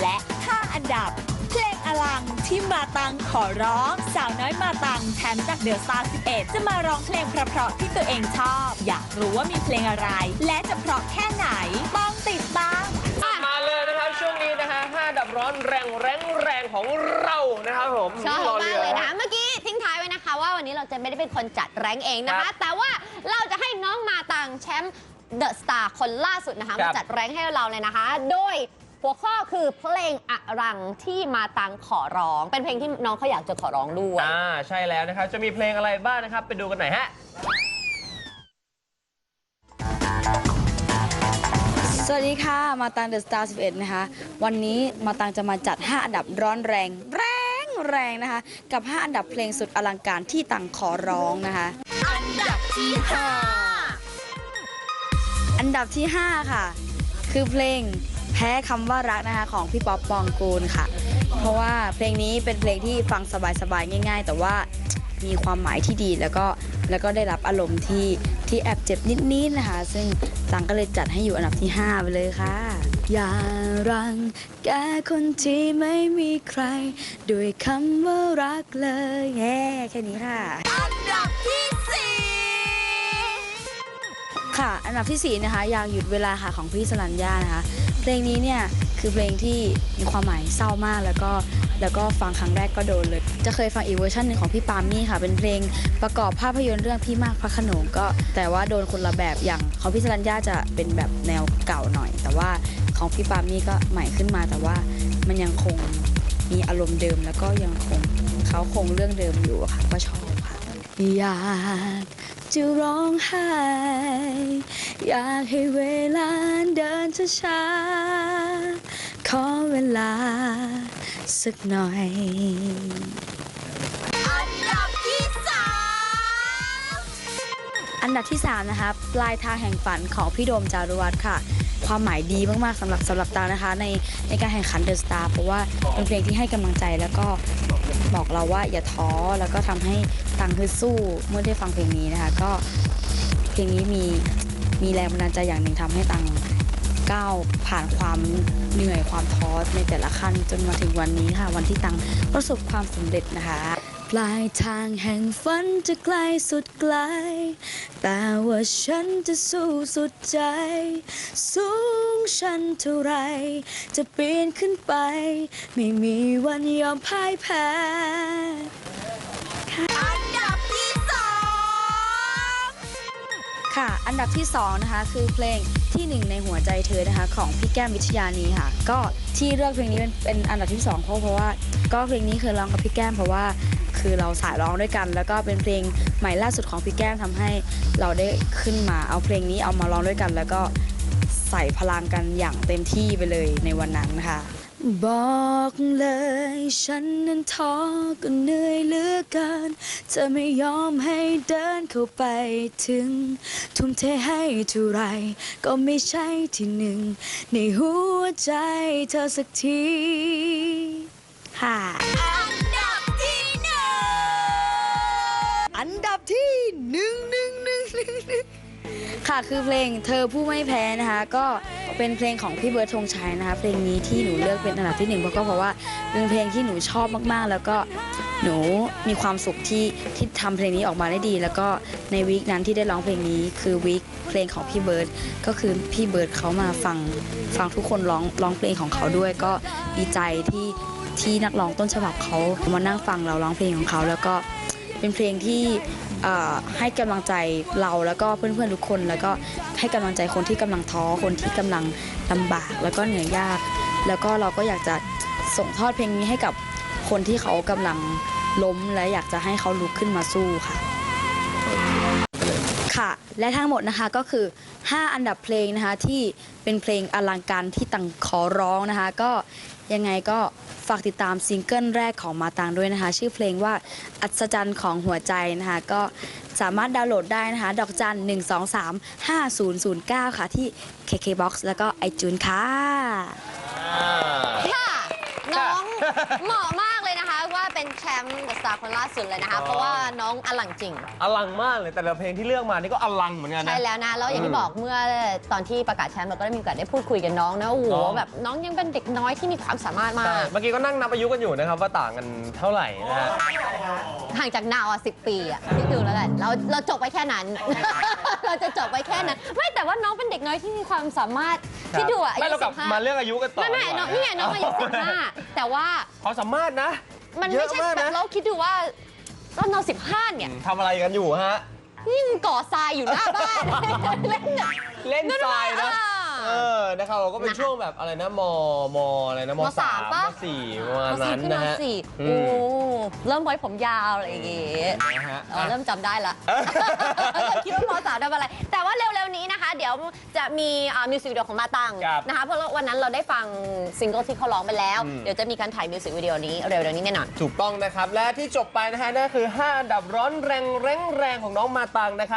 และ 5 อันดับ เพลงอลังที่มาตังขอร้อง สาวน้อยมาตังแถมจากเดอะซาร์11 จะมาร้องเพลงเพราะๆที่ตัวเองชอบ อยากรู้ว่ามีเพลงอะไร และจะเพราะแค่ไหนต้องติดตามมาเลยนะครับช่วงนี้นะฮะห้าดับร้อนแรงแรงแรงของเรานะครับผมชอบรมากรือเลยนะเมื่อกี้ทิ้งท้ายไว้นะคะ ว่าวันนี้เราจะไม่ได้เป็นคนจัดแรงค์เองนะครัคะบแต่ว่าเราจะให้น้องมาตังแชมป์เดอะสตาร์คนล่าสุดนะคะครัมาบจัดแรงค์ให้เราเลยนะคะ โดย หัวข้อคือเพลงอรังที่มาตังขอร้อง เป็นเพลงที่น้องเขาอยากจะขอร้องด้วย อ่าใช่แล้วนะครับ จะมีเพลงอะไรบ้างนะครับ ไปดูกันหน่อยฮะ สวัสดีค่ะ มาตังเดอะสตาร์11 นะคะ วันนี้มาตังจะมาจัด 5 อันดับร้อนแรง แรงแรงนะคะ กับ 5 อันดับเพลงสุดอลังการที่ตังขอร้องนะคะ อันดับที่อันดับที่5ค่ะ คือเพลง แพ้คำว่ารักนะคะของพี่ป๊อปปองกูลค่ะ เพราะว่าเพลงนี้เป็นเพลงที่ฟังสบายๆง่าย ๆ แต่ว่ามีความหมายที่ดีแล้วก็แล้วก็ได้รับอารมณ์ที่ที่แอบเจ็บนิดๆนะคะ ซึ่งตังก็เลยจัดให้อยู่อันดับที่ 5 ไปเลยค่ะ อย่ารังแกคนที่ไม่มีใคร ด้วยคำว่ารักเลยแย่แค่นี้ค่ะ อันดับที่ ค่ะ อันดับทีสี่ 4 นะคะ อยากหยุดเวลาค่ะของพี่สลัญญานะคะ เพลงนี้เนี่ยคือเพลงที่มีความหมายเศร้ามากแล้วก็แล้วก็ฟังครั้งแรกก็โดนเลย จะเคยฟังอีกเวอร์ชันหนึ่งของพี่ปาล์มมี่ค่ะ เป็นเพลงประกอบภาพยนตร์เรื่องพี่มากพระขนงก็ แต่ว่าโดนคนละแบบอย่างของพี่สลัญญาจะเป็นแบบแนวเก่าหน่อย แต่ว่าของพี่ปาล์มมี่ก็ใหม่ขึ้นมา แต่ว่ามันยังคงมีอารมณ์เดิมแล้วก็ยังคงเขาคงเรื่องเดิมอยู่ค่ะก็ชอบค่ะอยาก จะร้องไห้ อยากให้เวลาเดินช้าๆขอเวลาสักหน่อยอันดับที่สามอันดับที่ 3 นะคะปลายทางแห่งฝันของพี่โดมจารุวัฒน์ค่ะ ความหมายดีมากๆสำหรับสำหรับตานะคะ ในในการแข่งขันเดอะสตาร์เพราะว่าเป็นเพลงที่ให้กำลังใจแล้วก็บอกเราว่าอย่าท้อแล้วก็ทำให้ ตังฮึดสู้เมื่อได้ฟังเพลงนี้นะคะ ก็เพลงนี้มีมีแรงบันดาลใจอย่างหนึ่งทำให้ตังก้าวผ่านความเหนื่อยความท้อในแต่ละขั้นจนมาถึงวันนี้ค่ะ วันที่ตังประสบความสำเร็จนะคะปลายทางแห่งฝันจะไกลสุดไกล แต่ว่าฉันจะสู้สุดใจ สูงชันเท่าไร จะปีนขึ้นไป ไม่มีวันยอมพ่ายแพ้ ค่ะ อันดับที่2นะคะคือเพลงที่หนึ่งในหัวใจเธอนะคะของพี่แก้มวิทยานีค่ะ ก็ที่เลือกเพลงนี้เป็นเป็นอันดับที่2เพราะเพราะว่า ก็เพลงนี้เคยร้องกับพี่แก้มเพราะว่าคือเราสายร้องด้วยกัน แล้วก็เป็นเพลงใหม่ล่าสุดของพี่แก้มทำให้เราได้ขึ้นมาเอาเพลงนี้เอามาร้องด้วยกัน แล้วก็ใส่พลังกันอย่างเต็มที่ไปเลยในวันนั้นค่ะ บอกเลยฉันนั้นท้อก็เหนื่อยเหลือเกินจะไม่ยอมให้เดินเข้าไปถึง ทุ่มเทให้เท่าไรก็ไม่ใช่ที่หนึ่ง ในหัวใจเธอสักทีค่ะ ค่ะคือเพลงเธอผู้ไม่แพ้นะคะ ก็เป็นเพลงของพี่เบิร์ดธงชัยนะคะ เพลงนี้ที่หนูเลือกเป็นอันดับที่หนึ่งเพราะก็เพราะว่าเป็นเพลงที่หนูชอบมากๆ แล้วก็หนูมีความสุขที่ที่ทำเพลงนี้ออกมาได้ดี แล้วก็ในวีคนั้นที่ได้ร้องเพลงนี้คือวีคเพลงของพี่เบิร์ดก็คือพี่เบิร์ดเขามาฟังฟังทุกคนร้องร้องเพลงของเขาด้วย ก็ดีใจที่ที่นักร้องต้นฉบับเขามานั่งฟังเราร้องเพลงของเขาแล้วก็ เป็นเพลงที่ให้กำลังใจเราแล้วก็เพื่อนๆทุกคน แล้วก็ให้กำลังใจคนที่กำลังท้อคนที่กำลังลำบาก แล้วก็เหนื่อยยาก แล้วก็เราก็อยากจะส่งทอดเพลงนี้ให้กับคนที่เขากำลังล้มและอยากจะให้เขาลุกขึ้นมาสู้ค่ะ ค่ะ และทั้งหมดนะคะก็คือ 5 อันดับเพลงนะคะที่เป็นเพลงอลังการที่ตังขอร้องนะคะ ก็ยังไงก็ฝากติดตามซิงเกิลแรกของมาตังด้วยนะคะ ชื่อเพลงว่าอัศจรรย์ของหัวใจนะคะ ก็สามารถดาวน์โหลดได้นะคะ ดอกจัน 1 2 3 5 0 0 9 ค่ะ ที่ KKBOX แล้วก็ iTunes ค่ะ ค่ะ น้องเหมาะมากเลย นะคะว่าเป็นเป็นแชมป์กับสตาร์คนล่าสุดเลยนะคะอ๋อเพราะว่าน้องอลังจริง อลังมากเลยแต่ละเพลงที่เลือกมานี่ก็อลังเหมือนกันนะ ใช่แล้วนะ แล้วอย่างที่บอกเมื่อตอนที่ประกาศแชมป์เราก็ได้มีโอกาสได้พูดคุยกับน้องนะ โอ้โหน้องแบบน้องยังเป็นเด็กน้อยที่มีความสามารถมาใช่กเมื่อกี้ก็นั่งนับอายุกันอยู่นะครับว่าต่างกันเท่าไหร่นะฮะ ห่างจากนาวอะสิปีอะที่ดูแล้วกันเราเราจบไปแค่นั้น เราจะจบไปแค่นั้น ไม่แต่ว่าน้องเป็นเด็กน้อยที่มีความสามารถที่ดูอะอาไม่ยุเรากลัสิบบห้ามาเรื่องอายุกันต่อไม่ไม่ดีกว่าน้องนี่ไงน้องอายุสิบห้าแต่ว่า ความสามารถนะ มันเยไม่อะใช่มากแบบนะเราคิดดูว่าตอนน้องสิบห้าเนี่ยทำอะไรกันอยู่ฮะ นี่ยังก่อทรายอยู่หน้าบ้าน เล่นเนี่ยเล่นทรายนะอ่า เออนะครับเราก็เป็นนะคะช่วงแบบอะไรนะมมอะไรนะมมสาสามมปะมสี่ประมาณมสี่นั้นขึ้นนะมาฮะสี่อืโอ้ม เริ่มไว้ผมยาวอะไรอย่างเงี้ยนะฮะ เออเริ่มจำได้ละเออคิดว่ามสาวทำอะไร แต่ว่าเร็วๆนี้นะคะ เดี๋ยวจะมีมิวสิกวิดีโอของมาตังครับนะคะ เพราะว่าวันนั้นเราได้ฟังซิงเกิลที่เขาร้องไปแล้ว อืม เดี๋ยวจะมีการถ่ายมิวสิกวิดีโอนี้เร็วๆนี้แน่นอน ถูกต้องนะครับ และที่จบไปนะฮะนั่นคือ 5 อันดับร้อนแรงแรงแรงของน้องมาตังนะครับ